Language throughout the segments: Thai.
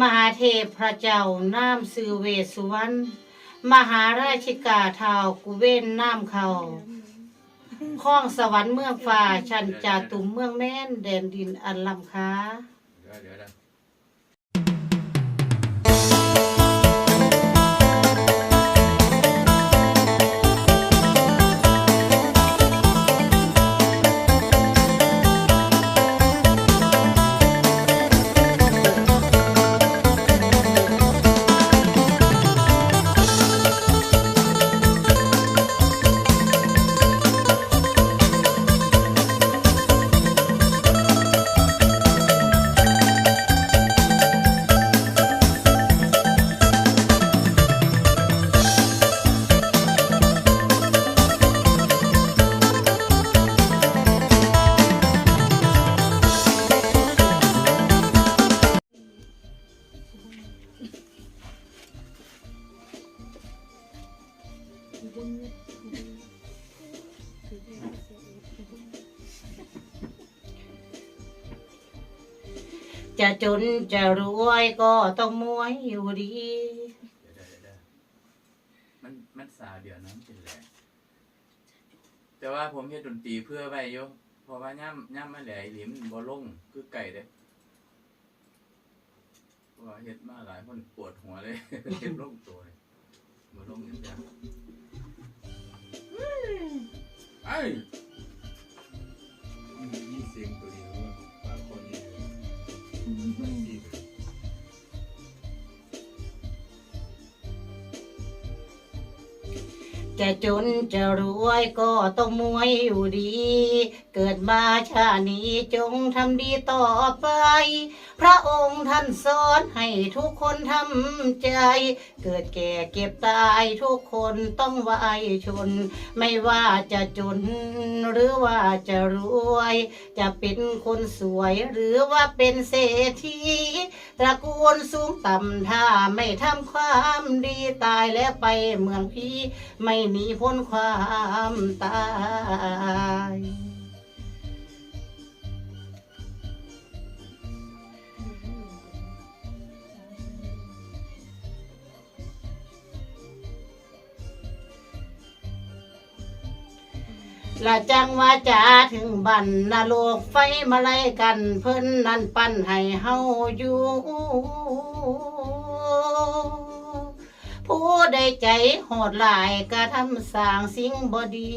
มหาเทพพระเจ้าน้ำสือเวสุวรรณมหาราชิกาเทาวกุเวนน้ำเขาข้องสวรรค์เมืองฟ้าชันจาตุมเมืองแม่น แดนดินอันลำค้า จะจนจะรวยก็ต้องมวยอยู่ดีเดี๋ยวเดี๋ยวเดี๋ยวมันมันสาวเดี๋ยวนั้นเป็นแหละแต่ว่าผมเฮ็ดดนตรีเพื่อไว้อยู่เพราะว่าย่ำย่ำมาแหล่อีหลิมนบ่ลงคือไก่เด้เพราะว่าเฮ็ดมาหลายคนปวดหัวเลย เฮ็ดลงตัวเลยบ่ลงอย่างเดียวไอ้ย จะจนจะรวยก็ต้องมวยอยู่ดี เกิดมาชาตินี้จงทำดีต่อไป พระองค์ท่านสอนให้ทุกคนทำใจ เกิดแก่เก็บตายทุกคนต้องไหวชน ไม่ว่าจะจนหรือว่าจะรวย จะเป็นคนสวยหรือว่าเป็นเศรษฐีตระกูลสูงต่ำถ้าไม่ทำความดีตายแล้วไปเมืองพีไม่หนีพ้นความตาย ละจังว่าจะถึงบันนรกไฟมาไล่กัน เพิ่นนั่นปั้นให้เฮาอยู่ผู้ใดใจโหดหลายก็ทำสร้างสิ่งบดี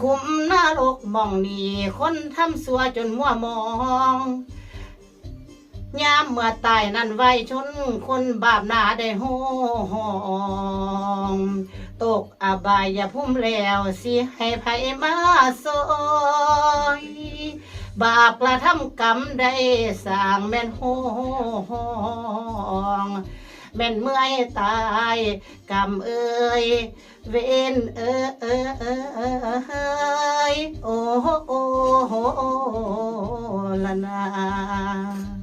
คุมนรกมองนี่คนทำสัวจนมัวมอง ยามเมื่อตายนั้นไว้ชนคนบาปหนาได้โหองตกอบายพุ่มแล้วสิให้ไผมาซอยบาปกระทำกรรมได้สร้างแม่นโหองแม่นเมื่อยตายกรรมเอ้ยเวนเออเออเออเอยโอ้โหโอ้โหละนา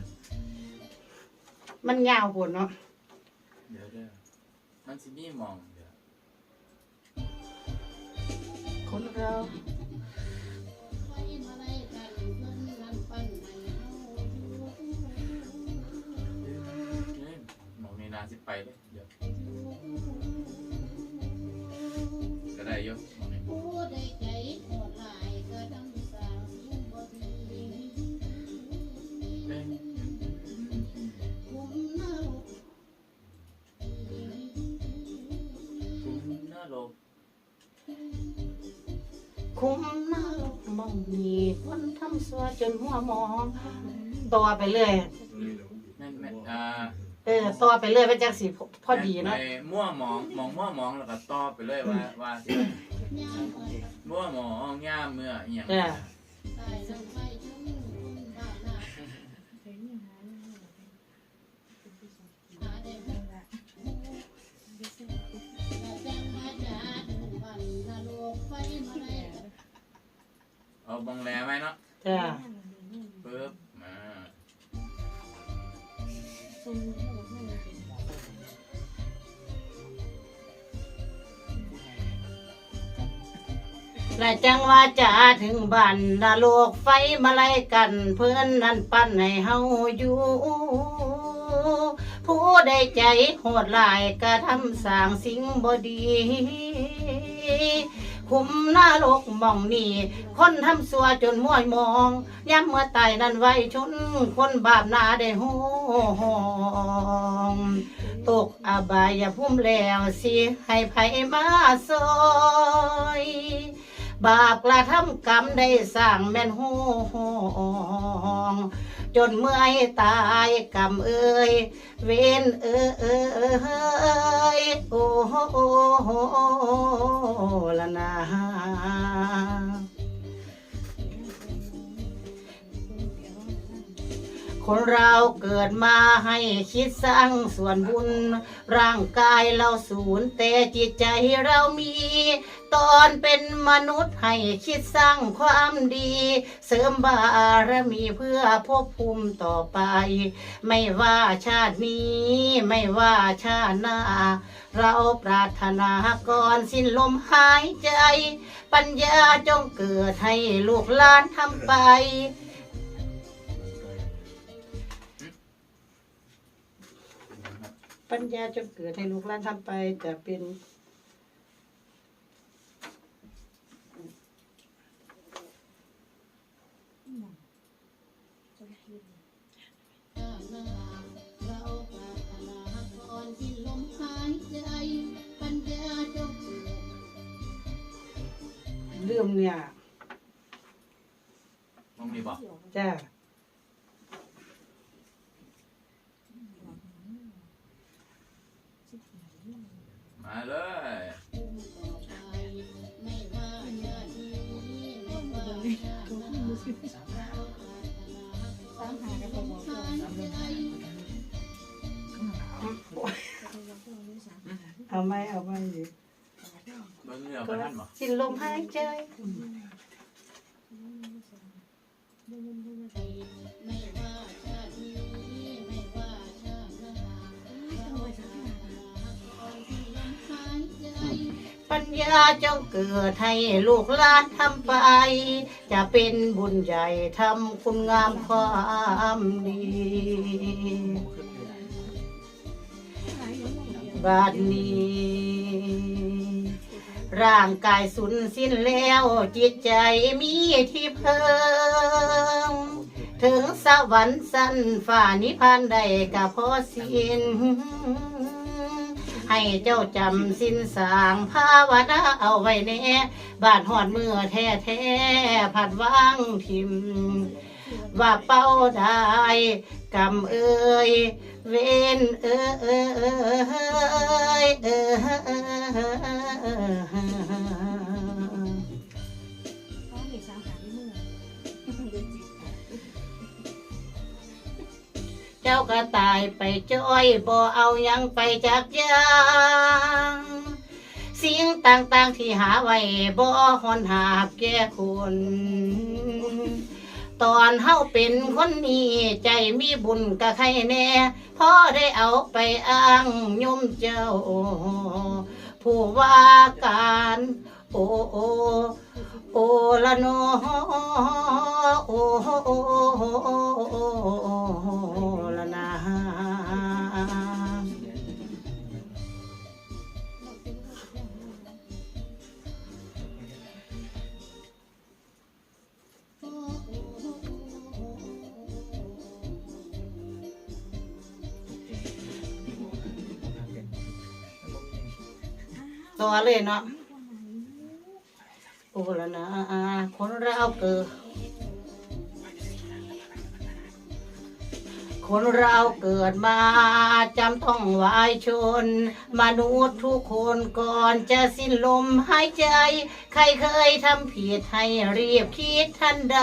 มันยาวปวดเนาะเดี๋ยวเดี๋ยวมันสิมีหมองเดี๋ยวคนเราเอ้ยหมองนี้นาสิไปเลยเดี๋ยวก็ได้อยห คุ้มหน้าโลกมองมีคนทำสัวจนหัวหมองต่อไปเรื่อยแม่นแม่นอ่าเออต่อไปเรื่อยไปจากสีพอดีเนาะไอ้มั่วหมองหมองมั่วหมองแล้วก็ต่อไปเลยว่าว่าสิมั่วหมองย่ามเมื่ออหย่างเออเอ เและจังว่าจะถึงบ้านนรกไฟมาไล่กัน เพื่อนนั่นปั้นให้เฮาอยู่ ผู้ใดใจโหดหลายกระทำสร้างสิ่งบ่ดี คุมหน้าโลกมองนี่คนทำสัวจนมั่วมองย้ำเมื่อตายนั้นไว้ชน คนบาปหนาได้โหองตกอบายพุ่มแล้วสิให้ไผมาซอยบาปกระทำกรรมได้สร้างแม่นหูองจนเมื่อยตายกรรมเอ้ยเวนเอ้ยโอ้โหโอ้โห ละนาคนเราเกิดมาให้คิดสร้างส่วนบุญ ร่างกายเราสูญแต่จิตใจเรามี ตอนเป็นมนุษย์ให้คิดสร้างความดี เสริมบารมีเพื่อภพภูมิต่อไป ไม่ว่าชาตินี้ ไม่ว่าชาติหน้า เราปรารถนาก่อนสิ้นลมหายใจ ปัญญาจงเกิดให้ลูกหลานทำไป ปัญญาจงเกิดให้ลูกหลานทำไปจะเป็น มเนี่ยมองดีบอกจ้ามาเลยเอาไหมเอาไหมดิเบิ้งเรือมาท่านบอก สิ้นลมหายใจปัญญาจงเกิดให้ลูกหลานทำไป จะเป็นบุญใหญ่ทำคุณงามความดี บาดนี้ ร่างกายสุนสิ้นแล้ว จิตใจมีที่เพิ่ม ถึงสวรรค์สั้นฝ่านิพพานใดก็พอสิ้น ให้เจ้าจำสิ้นสางภาวนาเอาไว้แน่บาดหอดมือแท้แท้ๆผัดว่างทิม ว่าเป้าได้กำเอ้ยเวนเอ้ยเอ้ย จ้าก็ตายไปจ้อยบ่เอายังไปจากยางสิ่งต่างๆที่หาไว้บ่หอนหาบแก่คนตอนเฮาเป็นคนนี้ใจมีบุญกับใครแน่พ่อได้เอาไปอ้างยมเจ้า ผู้ว่าการ โอโอ โอละโนโอละนาต่อเลยเนาะโอ้ละนะคน เกิดคนเราเกิดมาจำต้องวายชน มนุษย์ทุกคนก่อนจะสิ้นลมหายใจ ใครเคยทำผิดให้รีบคิดทันใด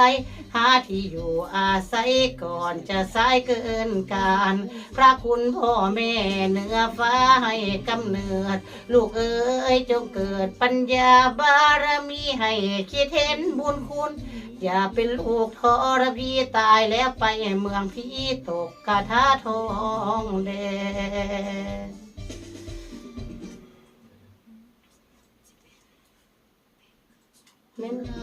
หาที่อยู่อาศัยก่อนจะสายเกินการ พระคุณพ่อแม่เหนือฟ้าให้กำเนิด ลูกเอ๋ยจงเกิดปัญญาบารมีให้คิดเห็นบุญคุณ อย่าเป็นลูกทรพีตายแล้วไปเมืองพี่ตกกระทาทองแดงแม่นเรา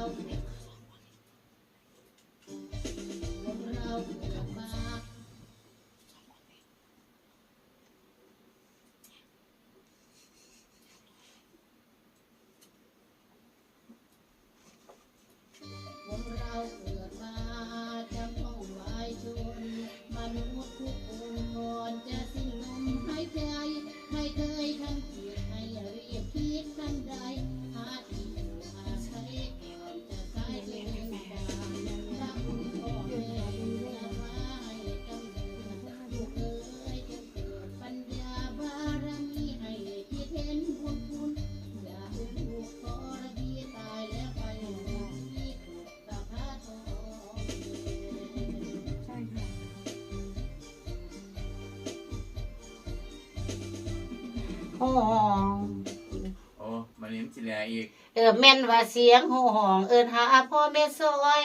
เลี้ยงสิแลอีก เออแม่นว่าเสียงห้อง เอินหาพ่อแม่ซอย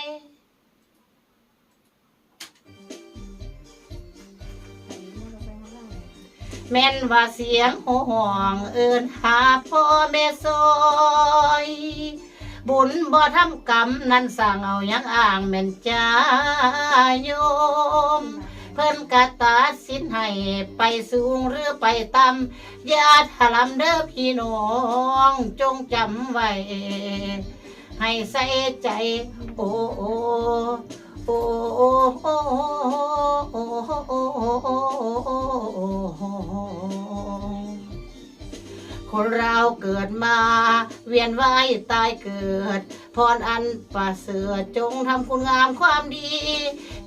แม่นว่าเสียงห้อง เอินหาพ่อแม่ซอยบุญบ่ทำกรรม นั้นสร้างเอายังอ่างแม่นจ้าโยม เพิ่นกะตัดสินให้ไปสูงหรือไปต่ำอย่าถลำเด้อพี่น้องจงจำไว้ ให้ใส่ใจ โอ้โอ้โอ้โอ้โอ้โอ้โอ้โอ้โอ้ คนเราเกิดมา เวียนว่ายตายเกิด พรอันประเสริฐจงทำคุณงามความดี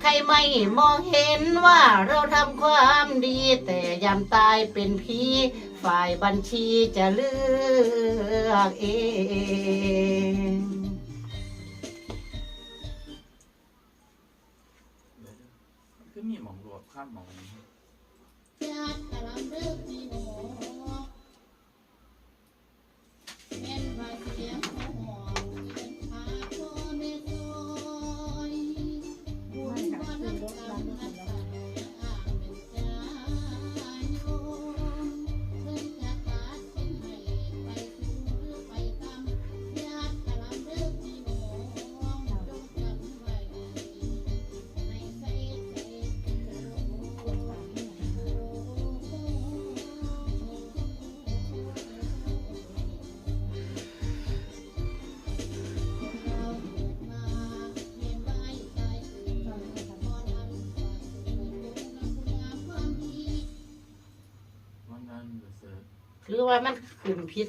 ใครไม่มองเห็นว่าเราทำความดี แต่ยามตายเป็นผีฝ่ายบัญชีจะเลือกเองคือมีหมองรวบข้ามหมองนี้ นนั้นเสิร์ชหรือว่ามันขึ้นพิษ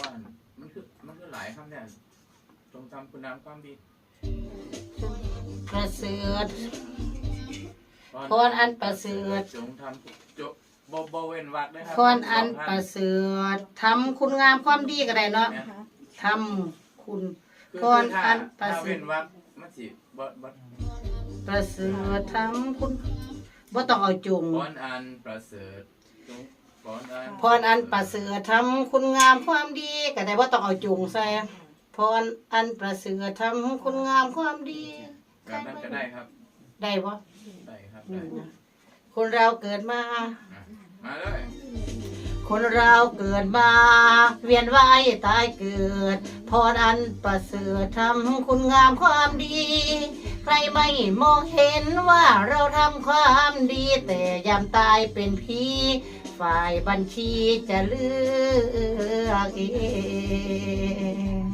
ว่ามันคือมันคือหลายคำเนี่ยจงทำคุณงามความดีประเสริฐพรอันประเสริฐจงทำจบบ่บ่เว้นวรรคด้วยครัพรอันประเสริฐทำคุณงามความดีก็ได้เนาะเนี่ยทำคุณคือพรอันประเสริฐถ้าเว้นวรรคมันสิบ่บ่ประเสริฐทำคุณ บ่ต้องเอาจุงพรอันประเสริฐจงพรอันพรอันประเสริฐทำคุณงามความดีก็ได้บ่ต้องเอาจุงใส่พรอันประเสริฐทำคุณงามความดีแบบนั้นก็ได้ครับ ได้บ่ได้ครับอืได้มคนเราเกิดมาอะมาเลย คนเราเกิดมา เวียนว่ายตายเกิด พรอันประเสริฐทำคุณงามความดี ใครไม่มองเห็นว่าเราทำความดี แต่ยามตายเป็นผีฝ่ายบัญชีจะเลือกเอง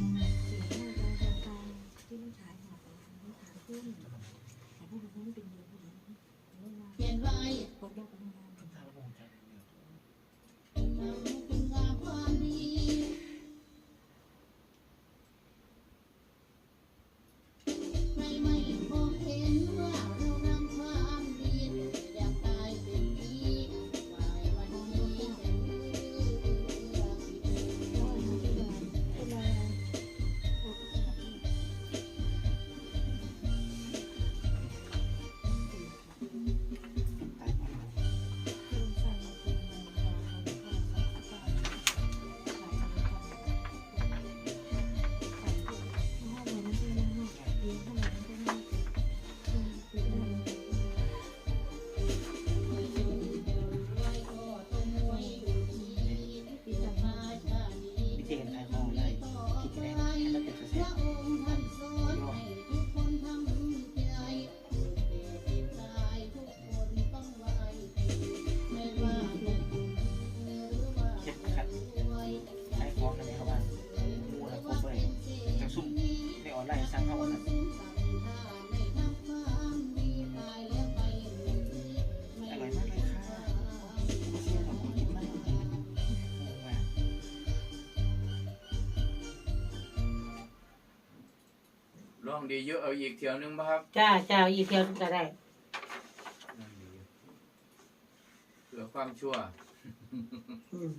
องดีเยอะเอาอีกเที่ยวนึงป่ะครับจ้าจ้าอีกเที่ยวก็ได้นั่นดีเพื่อความชั่ว อืม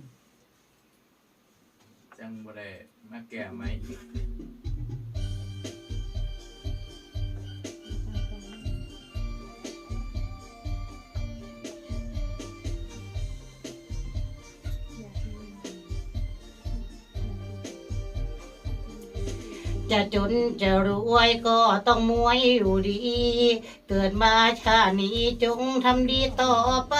จังบ่ได้มาแก้ไหมอีก จะจนจะรวยก็ต้องมวยอยู่ดีเกิดมาชานี้จงทำดีต่อไป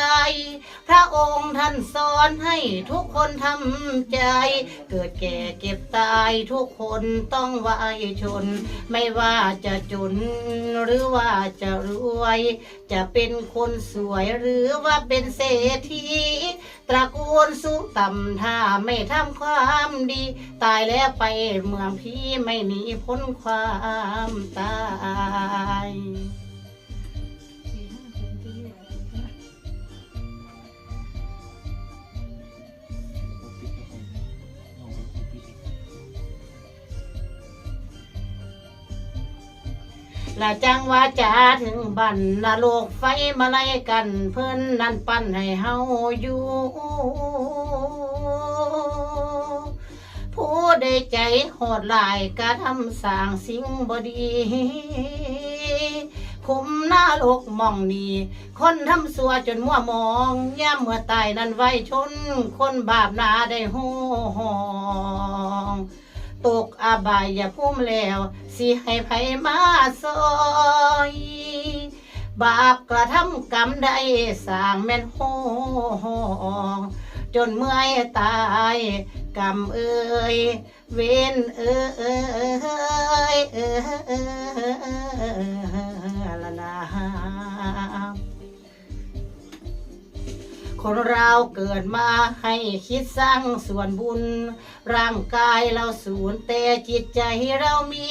พระองค์ท่านสอนให้ทุกคนทำใจ เกิดแก่เก็บตายทุกคนต้องไหวชน ไม่ว่าจะจนหรือว่าจะรวย จะเป็นคนสวยหรือว่าเป็นเศรษฐีตระกูลสูงต่ำถ้าไม่ทำความดี ตายแล้วไปเมืองพี่ไม่หนีพ้นความตาย และจังว่าจะถึงบันนรกไฟมาไล่กัน เพิ่นนั่นปั้นให้เฮาอยู่ผู้ได้ใจโหดหลายกระทำสร้างสิ่งบดีคุมหน้าโลกมองนีคนทำสัวจนมั่วมองย่ามเมื่อตายนั้นไว้ชน คนบาปนาได้หูหอง ตกอาบายอย่าพุ่มแล้ว สิให้ไผมาซอยบาปกระทำกรรมได้สร้างแม่นโหองจนเมื่อยตายกรรมเอ่ยเวนเอ่ยเอ่ยละนา คนเราเกิดมาให้คิดสร้างส่วนบุญ ร่างกายเราสูญแต่จิตใจเรามี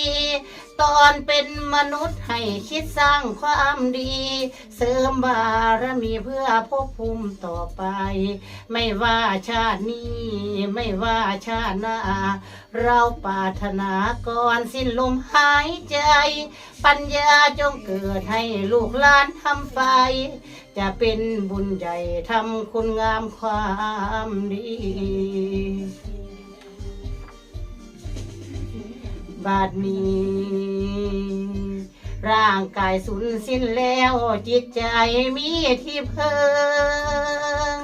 ตอนเป็นมนุษย์ให้คิดสร้างความดี เสริมบารมีเพื่อภพภูมิต่อไป ไม่ว่าชาตินี้ ไม่ว่าชาติหน้า เราปรารถนาก่อนสิ้นลมหายใจ ปัญญาจงเกิดให้ลูกหลานทำไฟ จะเป็นบุญใหญ่ทำคุณงามความดี บาดนี้ ร่างกายสูญสิ้นแล้วจิตใจมีที่เพิง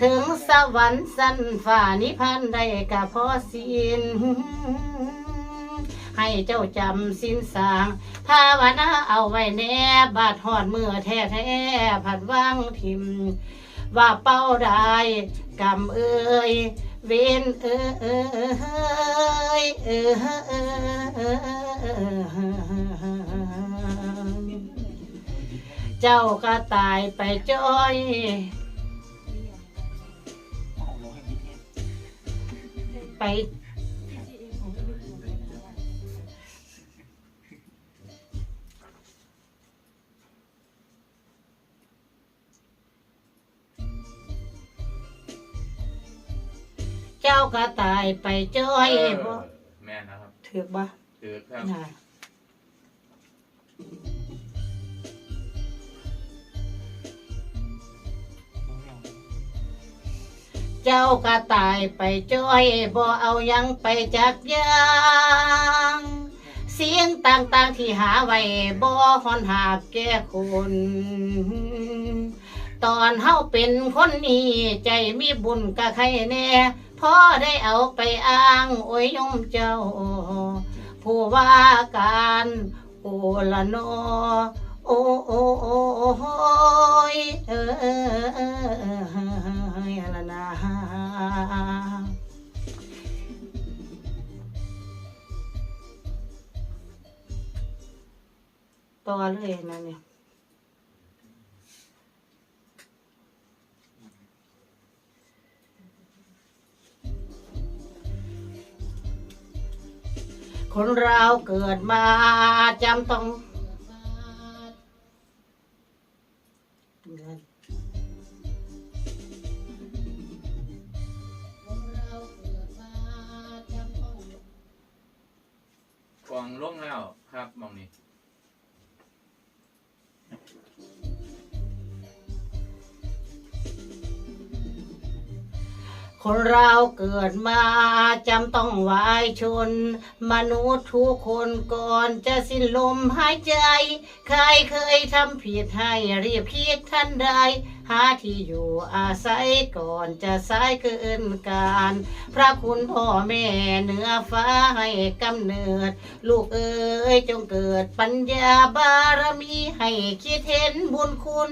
ถึงสวรรค์สั้นฝ่านิพพานได้กับพอสิ้น ให้เจ้าจำสิ้นสางภาวนาเอาไว้แน่บาดหอดมือแท้แท้ๆผัดว่างทิม ว่าเป้าได้กำเอ้ยเวนเอ้ยเอ้ยเจ้าก็ตายไปจ้อยไป เจ้าก็ตายไปจ้อยเออบ่แม่นนะครับถือบ่ถือครับน่ะเจ้าก็ตายไปจ้อยบ่เอาหยังไปจักอยางเสียงต่างๆที่หาไว้บ่ฮอนหากแก่คน ตอนเฮาเป็นคนนี้ใจมีบุญกะใครแน่ พ่อได้เอาไปอ้างโอ้ยยมเจ้า ผู้ว่าการโอละนอโอโอโอโอยเออละนาต่อเลยนะเนี่ย คนเราเกิดมาจำต้อง คนเราเกิดมาจำต้องวายชน มนุษย์ทุกคนก่อนจะสิ้นลมหายใจ ใครเคยทำผิดให้รีบคิดทันใดหาที่อยู่อาศัยก่อนจะสายเกินการ พระคุณพ่อแม่เหนือฟ้าให้กำเนิด ลูกเอ๋ยจงเกิดปัญญาบารมีให้คิดเห็นบุญคุณ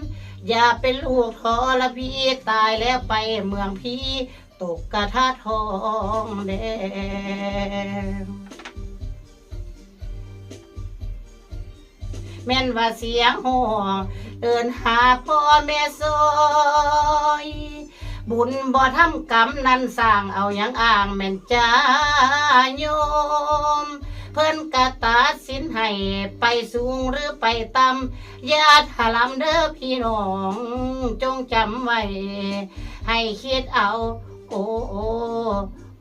อย่าเป็นลูกทรพีตายแล้วไปเมืองพี ตกกระทะทองแดงแม่นว่าเสียงห้องเอินหาพ่อแม่ซอยบุญบ่ทำกรรมนั้นสร้างเอาอย่างอ่างแม่นจ้าโยม เพิ่นกะตัดสินให้ไปสูงหรือไปต่ำอย่าถลำเด้อพี่น้อง จงจำไว้ ให้คิดเอา โอ้โอ้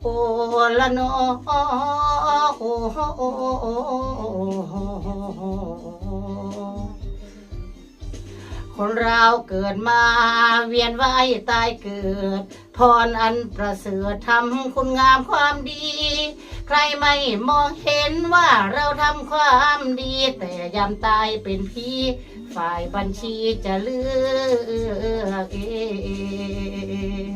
โอ้ละนอโอ้โอ้โอ้คนเราเกิดมาเวียนว่ายตายเกิด พรอันประเสริฐทำคุณงามความดี ใครไม่มองเห็นว่าเราทำความดี แต่ยามตายเป็นพี่ ฝ่ายบัญชีจะเลือกเอง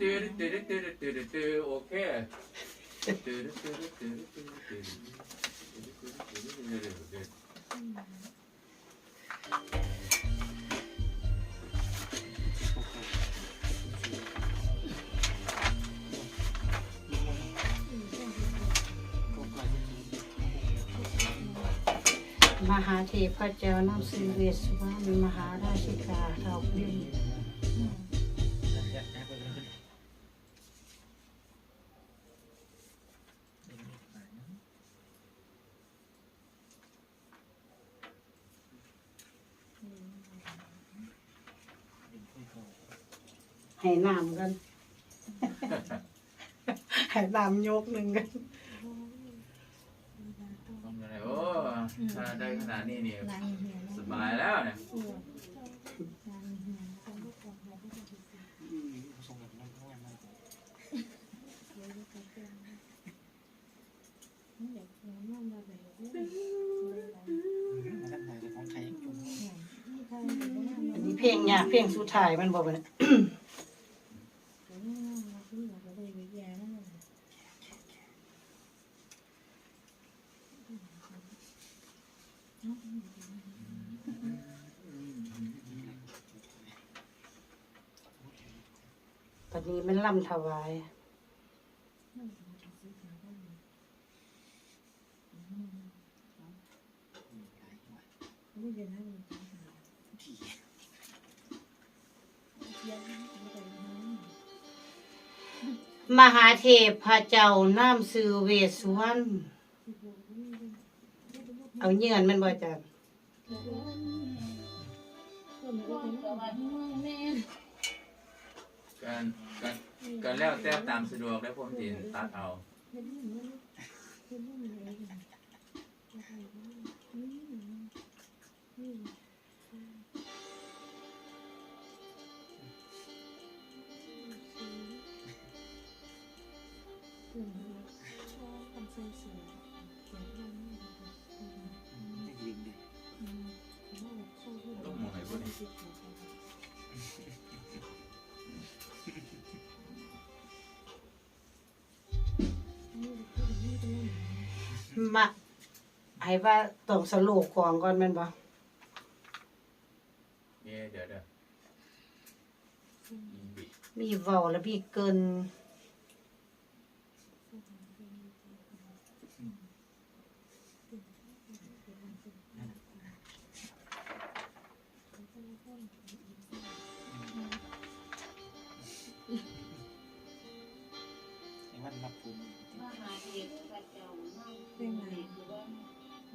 ตื้อตื้อตื้อตื้อตื้อตื้อโอเคตื้อตื้อตื้อตื้อตื้อตื้อมหาเทพเจ้าน้ำสือเวสวรรณมหาราชิกาเท่าพิมใน้ำกันให้น้ำยกหนึ่งกันทำอะไรโอ้ถ้าได้ขนาดนี้นี่สบายแล้วเนี่ยส่งแบบนั้นเข้ามาด้านในจะของใครจุ่มอันนี้เพลงยากเพลงสุดท้ายมันบอกว่า ตอนนี้มันล่ำถวาย มหาเทพพระเจ้าน้ำซือเวสุวรรณเอาเงื่อนมันบ่จัน การการการแล้วแต่ตามสะดวกแล้วผมสิตัดเอาไม่ยิงดิต้องมองไหนบ่นี่ มาให้ว่าต้องสรุปของก่อนแม่นบ่เดี๋ยวเดี๋ยวเดี๋ยวอีบิมีเว้าแล้วมีเกิน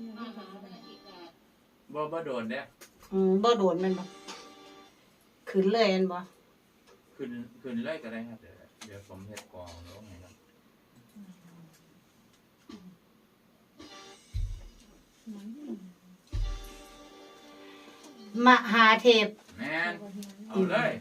ามหาราชิกาบ่บ่โดนเด้อืมบ่โดนแมันบ่ขึ้นเลยแมันบ่ขึ้นขึ้นเลยก็ได้ครับ เดี๋ยวเดี๋ยวผมเฮ็ดกองลงให้ครับมหาเทพแม่นเอาเลย